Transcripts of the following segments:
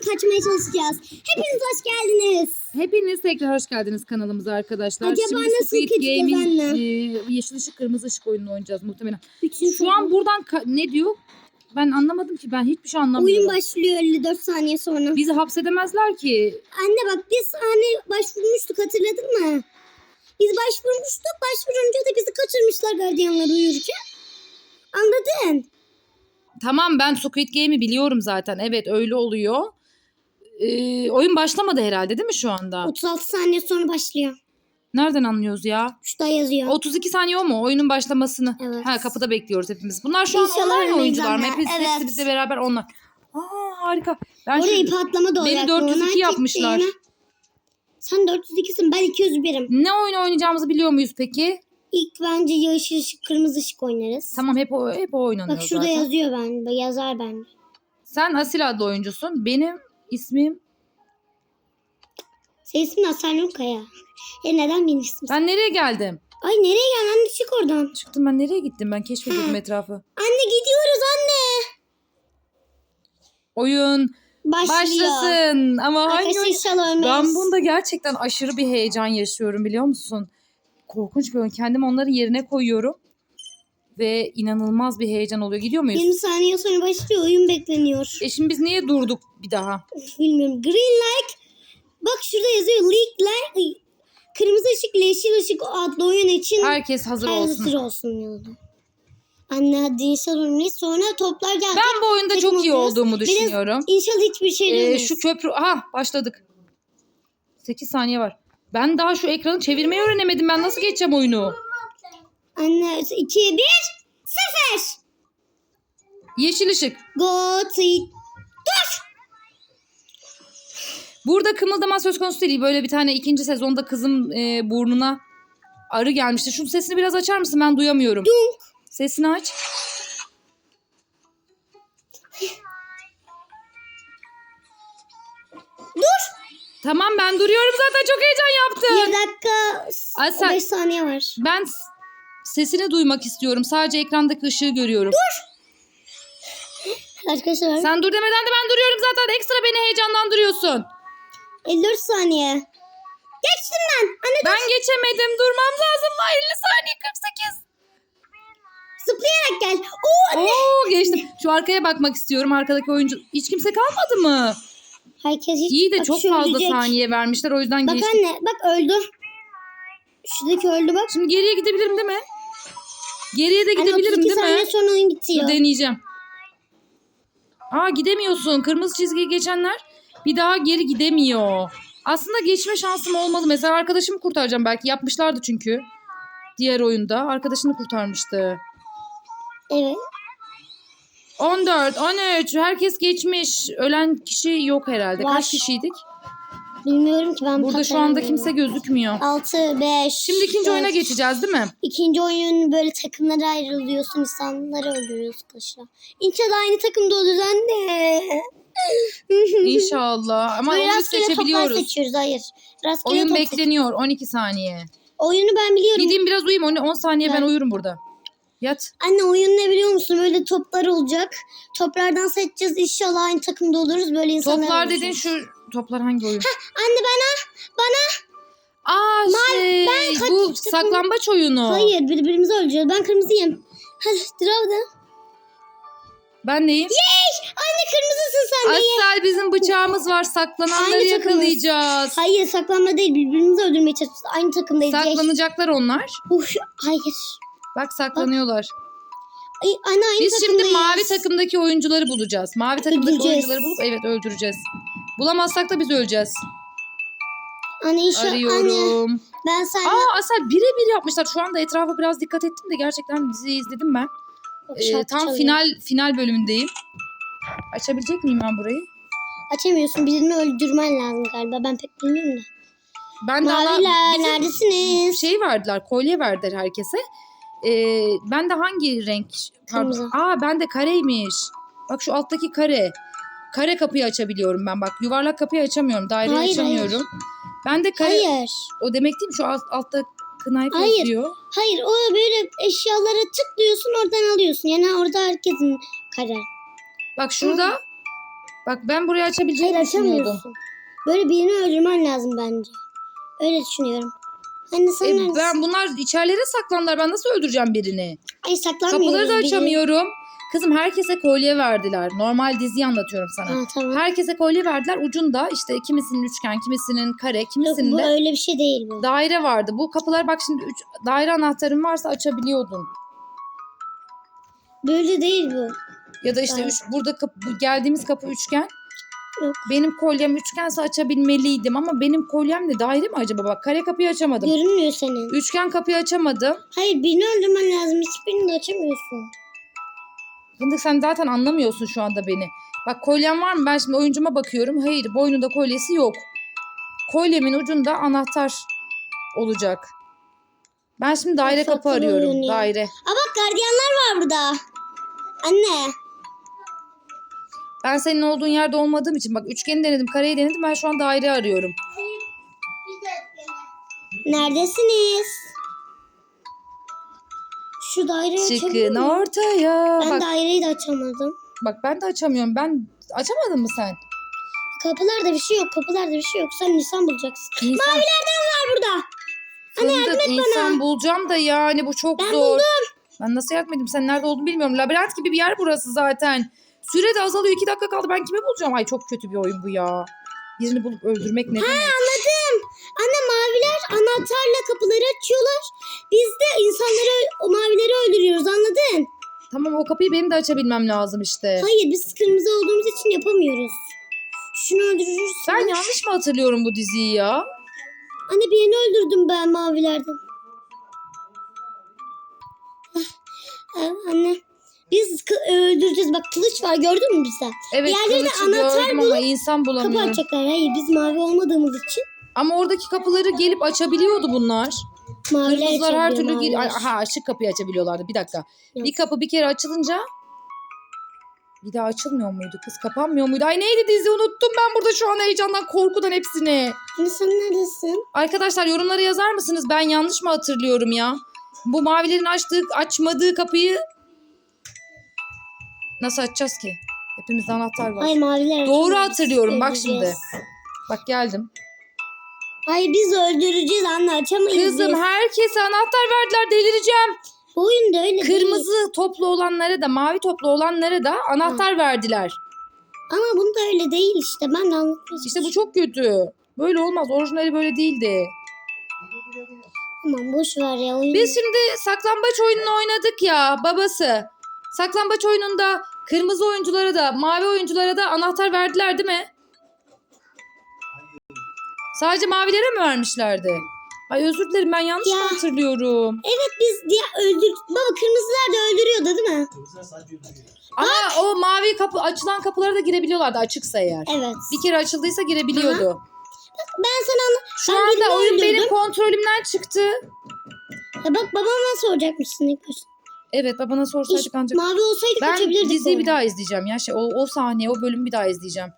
kaçmaya çalışacağız. Hepiniz hoş geldiniz. Hepiniz tekrar hoş geldiniz kanalımıza arkadaşlar. Acaba Şimdi nasıl Squid kaçacağız Game'in anne? e, yeşil ışık kırmızı ışık oyununu oynayacağız muhtemelen. Bütün Şu an buradan ka- ne diyor? Ben anlamadım ki ben hiçbir şey oyun anlamıyorum. başlıyor 54 saniye sonra. Bizi hapsedemezler ki. Anne bak biz hani başvurmuştuk hatırladın mı? Biz başvurmuştuk. Başvurunca da bizi kaçırmışlar gardiyanlar uyurken. Anladın? Tamam ben Squid Game'i biliyorum zaten. Evet öyle oluyor. E, oyun başlamadı herhalde değil mi şu anda? 36 saniye sonra başlıyor. Nereden anlıyoruz ya? Şurada yazıyor. 32 saniye o mu? Oyunun başlamasını. Evet. Ha kapıda bekliyoruz hepimiz. Bunlar şu an İnşallah online oyuncular mı? Hepsi, Evet. hepsi bizle beraber online. Aa harika. Ben Oraya şu- patlama da. Beni 402 Normal yapmışlar. tekniğine- Sen 402'sin ben 201'im. Ne oyun oynayacağımızı biliyor muyuz peki? İlk bence yeşil ışık kırmızı ışık oynarız. Tamam hep o, hep o oynanıyor Bak şurada zaten. yazıyor ben. Yazar ben. Sen Asil adlı oyuncusun. Benim ismim... Senin ismin Hasan Kaya. E neden benim ismim? Ben nereye geldim? Ay nereye geldin anne çık oradan. Çıktım ben nereye gittim? Ben keşfediyordum etrafı. Anne gidiyoruz anne. Oyun Başlıyor. başlasın. Ama hangi Arkadaşlar oyun? inşallah ölmeyiz. Ben bunda gerçekten aşırı bir heyecan yaşıyorum biliyor musun? Korkunç bir oyun. Kendimi onların yerine koyuyorum. Ve inanılmaz bir heyecan oluyor. Gidiyor muyuz? 20 saniye sonra başlıyor. Oyun bekleniyor. E şimdi biz niye durduk bir daha? Bilmiyorum. Green light. Bak şurada yazıyor. Leak light. Kırmızı ışık, yeşil ışık adlı oyun için Herkes hazır hazır olsun. olsun yazdı. Anne hadi inşallah ölmeyiz. Sonra toplar gelecek. Ben bu oyunda çok iyi olduğumu düşünüyorum. İnşallah hiçbir şey Ee, şu köprü... Aha başladık. 8 saniye var. Ben daha şu ekranı çevirmeyi öğrenemedim. Ben nasıl geçeceğim oyunu? Anne 2, 1, 0. Yeşil ışık. Go to Burada kımıldama söz konusu değil. Böyle bir tane ikinci sezonda kızım e, burnuna arı gelmişti. Şunun sesini biraz açar mısın? Ben duyamıyorum. Sesini aç. Dur. Tamam ben duruyorum zaten çok heyecan yaptım. 1 dakika Ay sen- 5 saniye var. Ben s- sesini duymak istiyorum. Sadece ekrandaki ışığı görüyorum. Arkadaşlar Sen dur demeden de ben duruyorum zaten. Ekstra beni heyecanlandırıyorsun. 54 saniye. Geçtim ben. Anne Ben geçemedim. Durmam lazım. 50 saniye 48. zıplayarak gel. Oo anne. Oo geçtim. Şu arkaya bakmak istiyorum. Arkadaki oyuncu hiç kimse kalmadı mı? Herkes hiç İyi de Bak çok fazla ölecek. saniye vermişler. O yüzden Bak geçtim. anne bak öldü. Şuradaki öldü bak. Şimdi geriye gidebilirim değil mi? Geriye de gidebilirim 32 değil saniye mi? sonra oyun Dur bitiyor. deneyeceğim. Aa gidemiyorsun. Kırmızı çizgiyi geçenler bir daha geri gidemiyor. Aslında geçme şansım olmalı. Mesela arkadaşımı kurtaracağım belki. Yapmışlardı çünkü. Diğer oyunda. Arkadaşını kurtarmıştı. Evet. 14, 13. Herkes geçmiş. Ölen kişi yok herhalde. Var. Kaç kişiydik? Bilmiyorum ki ben Burada şu anda kimse gözükmüyor. 6, 5. Şimdi ikinci oyuna geçeceğiz değil mi? İkinci oyun böyle takımlara ayrılıyorsun. insanları öldürüyorsun arkadaşlar. İnşallah aynı takımda oluruz anne. İnşallah. Ama Böyle onu rastgele toplar seçebiliyoruz. seçiyoruz. Hayır. Rastgele Oyun top bekleniyor 12 saniye. Oyunu ben biliyorum. Gideyim biraz uyuyayım. 10 saniye ben Ben- uyurum burada. Yat. Anne oyun ne biliyor musun? Böyle toplar olacak. Toplardan seçeceğiz. İnşallah aynı takımda oluruz. Böyle insanlar Toplar dediğin şu toplar hangi oyun? Anne bana bana Aa şey ben kaç- bu saklambaç oyunu. hayır birbirimizi öldüreceğiz. Ben kırmızıyım. Hadi Dravda. Ben neyim? Anne kırmızısın sen de. Asel bizim bıçağımız var. Saklananları Aynı takımız. yakalayacağız. Hayır saklanma değil. Birbirimizi öldürmeye çalışıyoruz. Aynı takımdayız. Ye. Saklanacaklar onlar. Uf, hayır. Bak saklanıyorlar. Ay, anne aynı Biz şimdi mavi takımdaki oyuncuları bulacağız. Mavi takımdaki Öldüreceğiz. oyuncuları bulup evet öldüreceğiz. Bulamazsak da biz öleceğiz. Anne inşallah. Anne Arıyorum. ben sen Aa Asel birebir yapmışlar. Şu anda etrafa biraz dikkat ettim de gerçekten diziyi izledim ben. Ee, şarkı tam çalıyor. final final bölümündeyim. Açabilecek miyim ben burayı? Açamıyorsun. Birini öldürmen lazım galiba. Ben pek bilmiyorum da. Ben Maviler bizim neredesiniz? şey verdiler, kolye verdiler herkese. Ee, ben de hangi renk? Pardon. Kırmızı. Aa ben de kareymiş. Bak şu alttaki kare. Kare kapıyı açabiliyorum ben bak. Yuvarlak kapıyı açamıyorum. Daire Hayır, açamıyorum. Ben de kare. Hayır. O demek değil mi? Şu alt, altta knife Hayır. yazıyor. Hayır o böyle eşyalara tıklıyorsun oradan alıyorsun. Yani orada herkesin karar. Bak şurada. Bak ben burayı Hayır açabileceğimi düşünüyordum. açamıyorsun. Böyle birini öldürmen lazım bence. Öyle düşünüyorum. Hani sen E, ben bunlar içerilere saklandılar. Ben nasıl öldüreceğim birini? Ay saklanmıyoruz. Kapıları da biri- açamıyorum. Kızım herkese kolye verdiler. Normal diziyi anlatıyorum sana. Ha, tamam. Herkese kolye verdiler. Ucunda işte kimisinin üçgen, kimisinin kare, Yok kimisinin bu de öyle bir şey değil bu. daire vardı. Bu kapılar bak şimdi üç, daire anahtarın varsa açabiliyordun. Böyle değil bu. Ya da işte üç, burada kapı, bu geldiğimiz kapı üçgen. Yok. Benim kolyem üçgense açabilmeliydim ama benim kolyem de daire mi acaba? Bak kare kapıyı açamadım. Görünmüyor senin. Üçgen kapıyı açamadım. Hayır birini öldürmen lazım. Hiçbirini de açamıyorsun. Fındık sen zaten anlamıyorsun şu anda beni. Bak kolyem var mı? Ben şimdi oyuncuma bakıyorum. Hayır boynunda kolyesi yok. Kolyemin ucunda anahtar olacak. Ben şimdi daire kapı arıyorum. ya. Daire. Aa bak gardiyanlar var burada. Anne. Ben senin olduğun yerde olmadığım için bak üçgeni denedim, kareyi denedim. Ben şu an daire arıyorum. Neredesiniz? Şu daireyi Çıkın miyim? ortaya. Ben Bak, daireyi de açamadım. bak ben de açamıyorum. Ben açamadın mı sen? Kapılarda bir şey yok. Kapılarda bir şey yok. Sen insan bulacaksın. İnsan, Mavilerden var burada. Anne yardım et insan bana. bulacağım da yani bu çok Ben zor. buldum. Ben nasıl yardım edeyim? Sen nerede olduğunu bilmiyorum. Labirent gibi bir yer burası zaten. Süre de azalıyor. iki dakika kaldı. Ben kimi bulacağım? Ay çok kötü bir oyun bu ya. Birini bulup öldürmek ne demek? Anladım. Anne maviler anahtarla kapıları o kapıyı benim de açabilmem lazım işte. Hayır biz kırmızı olduğumuz için yapamıyoruz. Şunu öldürürüz. Ben yanlış mı hatırlıyorum bu diziyi ya? Anne birini öldürdüm ben mavilerden. Ah, ah, Anne biz kı- öldüreceğiz. Bak kılıç var gördün mü bize? Evet Diğerleri de kılıcı anahtar gördüm ama insan Kapı bulamıyorum. açacaklar. Hayır biz mavi olmadığımız için Ama oradaki kapıları gelip açabiliyordu bunlar. Kırmızılar her türlü gir aha açık kapıyı açabiliyorlardı. Bir dakika. Yok. Bir kapı bir kere açılınca bir daha açılmıyor muydu kız? Kapanmıyor muydu? Ay neydi dizi unuttum ben burada şu an heyecandan korkudan hepsini. Anne sen neredesin? Arkadaşlar yorumlara yazar mısınız? Ben yanlış mı hatırlıyorum ya? Bu mavilerin açtığı, açmadığı kapıyı nasıl açacağız ki? Hepimizde anahtar var. Hayır maviler Doğru hatırlıyorum, bak şimdi. Bak geldim. Hayır biz öldüreceğiz anne açamayız Kızım biz. herkese anahtar verdiler delireceğim. Bu oyunda öyle değil. Kırmızı toplu olanlara da mavi toplu olanlara da anahtar verdiler. Ama bunda öyle değil işte. Ben de anlatmayacağım. İşte bu çok kötü. Böyle olmaz. Orijinali böyle değildi. Tamam boş ver ya oyunu. Biz şimdi saklambaç oyununu oynadık ya babası. Saklambaç oyununda kırmızı oyunculara da mavi oyunculara da anahtar verdiler değil mi? Sadece mavilere mi vermişlerdi? Ay özür dilerim ben yanlış mı Ya. hatırlıyorum? Evet biz diye öldür... Baba kırmızılar da öldürüyordu değil mi? Kırmızılar sadece öldürüyor. Ama o mavi kapı açılan kapılara da girebiliyorlardı açıksa eğer. Evet. Bir kere açıldıysa girebiliyordu. Ben sana anla... Şu Ben anda oyun öldürdüm. benim kontrolümden çıktı. Ya bak babama soracakmışsın ilk başta. Evet babana sorsaydık ancak. mavi olsaydı Ben kaçabilirdik. diziyi bir daha izleyeceğim ya. Şey, o, o sahneyi, o bölümü bir daha izleyeceğim.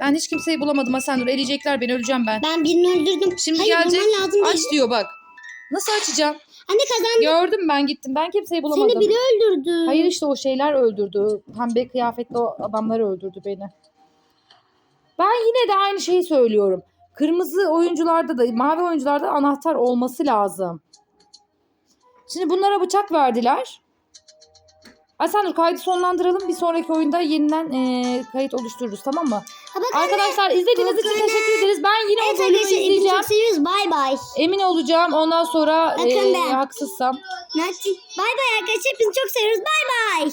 Ben hiç kimseyi bulamadım Hasan. Eleyecekler beni öleceğim ben. Ben birini öldürdüm. Şimdi Hayır, gelecek, bulman lazım değil. Aç diyor bak. Nasıl açacağım? Anne kazandı. Gördüm ben gittim. Ben kimseyi bulamadım. Seni biri öldürdü. Hayır işte o şeyler öldürdü. Pembe kıyafetli o adamlar öldürdü beni. Ben yine de aynı şeyi söylüyorum. Kırmızı oyuncularda da mavi oyuncularda anahtar olması lazım. Şimdi bunlara bıçak verdiler. Asenur kaydı sonlandıralım. Bir sonraki oyunda yeniden eee, kayıt oluştururuz tamam mı? Ha bak anne. Arkadaşlar izlediğiniz için teşekkür ederiz. Ben yine o Evet bölümü arkadaşlar izleyeceğim. çok seviyoruz. Bay bay. Emin olacağım. Ondan sonra Bakın ben. haksızsam. Bay bay arkadaşlar. Hepinizi çok seviyoruz. Bay bay.